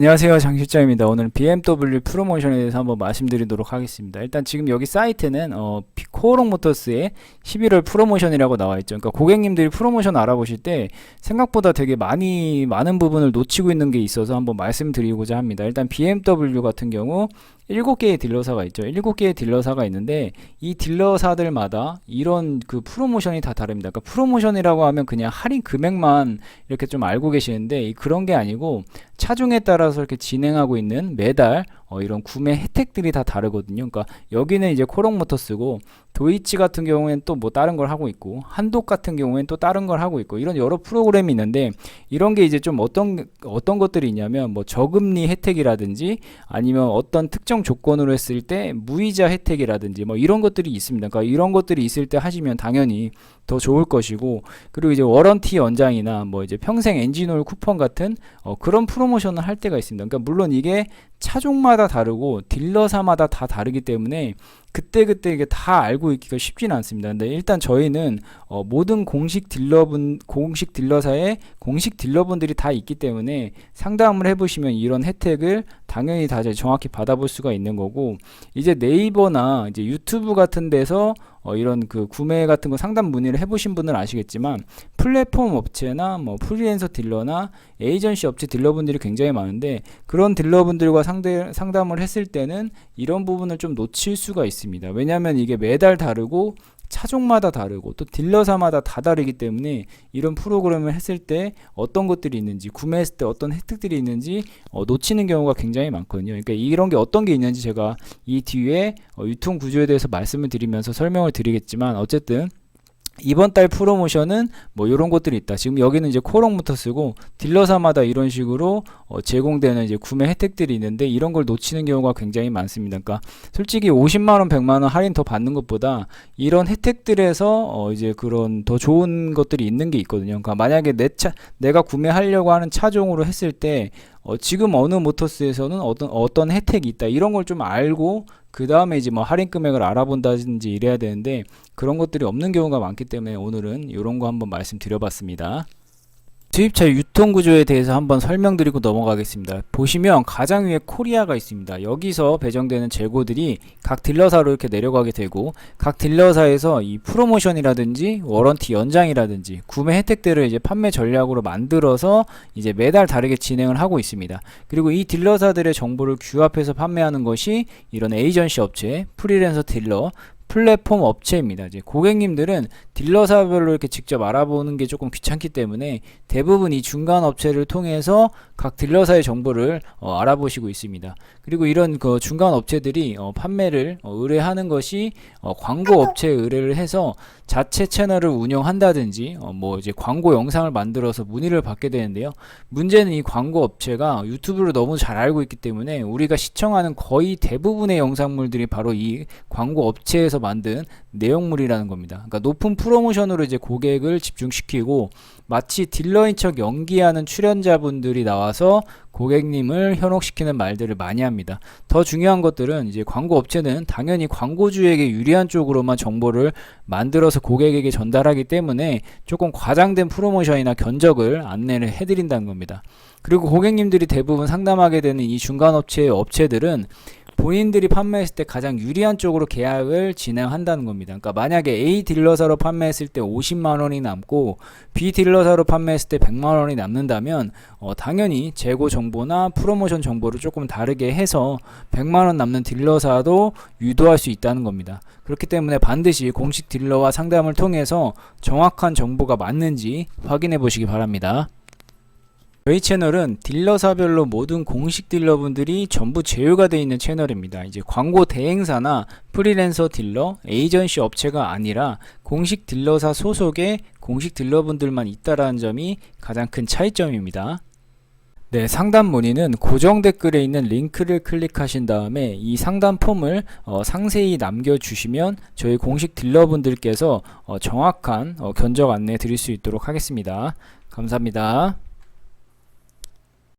안녕하세요 장 실장입니다. 오늘 BMW 프로모션에 대해서 한번 말씀드리도록 하겠습니다. 일단 지금 여기 사이트는 어, 피- 코오롱 모터스의 11월 프로모션이라고 나와 있죠. 그러니까 고객님들이 프로모션 알아보실 때 생각보다 되게 많이 많은 부분을 놓치고 있는 게 있어서 한번 말씀드리고자 합니다. 일단 BMW 같은 경우 7개의 딜러사가 있죠. 7개의 딜러사가 있는데 이 딜러사들마다 이런 그 프로모션이 다 다릅니다. 그러니까 프로모션이라고 하면 그냥 할인 금액만 이렇게 좀 알고 계시는데 이 그런 게 아니고 차종에 따라서 이렇게 진행하고 있는 매달 어, 이런 구매 혜택들이 다 다르거든요. 그러니까 여기는 이제 코롱 모터스고 도이치 같은 경우에는 또 뭐 다른 걸 하고 있고 한독 같은 경우에는 또 다른 걸 하고 있고 이런 여러 프로그램이 있는데 이런 게 이제 좀 어떤 어떤 것들이 있냐면 뭐 저금리 혜택이라든지 아니면 어떤 특정 조건으로 했을 때 무이자 혜택이라든지 뭐 이런 것들이 있습니다. 그러니까 이런 것들이 있을 때 하시면 당연히 더 좋을 것이고 그리고 이제 워런티 연장이나 뭐 이제 평생 엔진오일 쿠폰 같은 어, 그런 프로모션을 할 때가 있습니다. 그러니까 물론 이게 차종마다 다르고 딜러사마다 다 다르기 때문에 그때 그때 이게 다 알고 있기가 쉽지는 않습니다. 근데 일단 저희는 어, 모든 공식 딜러분 공식 딜러사에 공식 딜러분들이 다 있기 때문에 상담을 해보시면 이런 혜택을 당연히 다 정확히 받아볼 수가 있는 거고 이제 네이버나 이제 유튜브 같은 데서 어, 이런 그 구매 같은 거 상담 문의를 해보신 분은 아시겠지만 플랫폼 업체나 뭐 프리랜서 딜러나 에이전시 업체 딜러분들이 굉장히 많은데 그런 딜러분들과 상대, 상담을 했을 때는 이런 부분을 좀 놓칠 수가 있습니다. 왜냐하면 이게 매달 다르고 차종마다 다르고 또 딜러사마다 다 다르기 때문에 이런 프로그램을 했을 때 어떤 것들이 있는지 구매했을 때 어떤 혜택들이 있는지 어, 놓치는 경우가 굉장히 많거든요. 그러니까 이런 게 어떤 게 있는지 제가 이 뒤에 어, 유통 구조에 대해서 말씀을 드리면서 설명을 드리겠지만 어쨌든 이번 달 프로모션은 뭐 이런 것들이 있다. 지금 여기는 이제 코롱부터 쓰고 딜러사마다 이런 식으로 어, 제공되는 이제 구매 혜택들이 있는데 이런 걸 놓치는 경우가 굉장히 많습니다. 그러니까 솔직히 50만 원, 100만 원 할인 더 받는 것보다 이런 혜택들에서 어, 이제 그런 더 좋은 것들이 있는 게 있거든요. 그러니까 만약에 내 차, 내가 구매하려고 하는 차종으로 했을 때 어, 지금 어느 모터스에서는 어떤 어떤 혜택이 있다 이런 걸 좀 알고 그 다음에 이제 뭐 할인 금액을 알아본다든지 이래야 되는데 그런 것들이 없는 경우가 많기 때문에 오늘은 이런 거 한번 말씀드려봤습니다. 수입차 유통 구조에 대해서 한번 설명드리고 넘어가겠습니다. 보시면 가장 위에 코리아가 있습니다. 여기서 배정되는 재고들이 각 딜러사로 이렇게 내려가게 되고 각 딜러사에서 이 프로모션이라든지 워런티 연장이라든지 구매 혜택들을 이제 판매 전략으로 만들어서 이제 매달 다르게 진행을 하고 있습니다. 그리고 이 딜러사들의 정보를 규합해서 판매하는 것이 이런 에이전시 업체, 프리랜서 딜러, 플랫폼 업체입니다. 이제 고객님들은 딜러사별로 이렇게 직접 알아보는 게 조금 귀찮기 때문에 대부분 이 중간 업체를 통해서 각 딜러사의 정보를 어, 알아보시고 있습니다. 그리고 이런 그 중간 업체들이 어, 판매를 어, 의뢰하는 것이 어, 광고 업체에 의뢰를 해서 자체 채널을 운영한다든지 어, 뭐 이제 광고 영상을 만들어서 문의를 받게 되는데요. 문제는 이 광고 업체가 유튜브를 너무 잘 알고 있기 때문에 우리가 시청하는 거의 대부분의 영상물들이 바로 이 광고 업체에서 만든 내용물이라는 겁니다. 그러니까 높은 프로모션으로 이제 고객을 집중시키고 마치 딜러인 척 연기하는 출연자분들이 나와서 고객님을 현혹시키는 말들을 많이 합니다. 더 중요한 것들은 이제 광고 업체는 당연히 광고주에게 유리한 쪽으로만 정보를 만들어서 고객에게 전달하기 때문에 조금 과장된 프로모션이나 견적을 안내를 해드린다는 겁니다. 그리고 고객님들이 대부분 상담하게 되는 이 중간 업체의 업체들은 본인들이 판매했을 때 가장 유리한 쪽으로 계약을 진행한다는 겁니다. 그러니까 만약에 A 딜러사로 판매했을 때 50만 원이 남고 B 딜러사로 판매했을 때 100만 원이 남는다면 어, 당연히 재고 정보나 프로모션 정보를 조금 다르게 해서 100만 원 남는 딜러사도 유도할 수 있다는 겁니다. 그렇기 때문에 반드시 공식 딜러와 상담을 통해서 정확한 정보가 맞는지 확인해 보시기 바랍니다. 저희 채널은 딜러사별로 모든 공식 딜러분들이 전부 제휴가 되어 있는 채널입니다. 이제 광고 대행사나 프리랜서 딜러, 에이전시 업체가 아니라 공식 딜러사 소속의 공식 딜러분들만 있다라는 점이 가장 큰 차이점입니다. 네, 상담 문의는 고정 댓글에 있는 링크를 클릭하신 다음에 이 상담 폼을 어, 상세히 남겨주시면 저희 공식 딜러분들께서 어, 정확한 어, 견적 안내 드릴 수 있도록 하겠습니다. 감사합니다.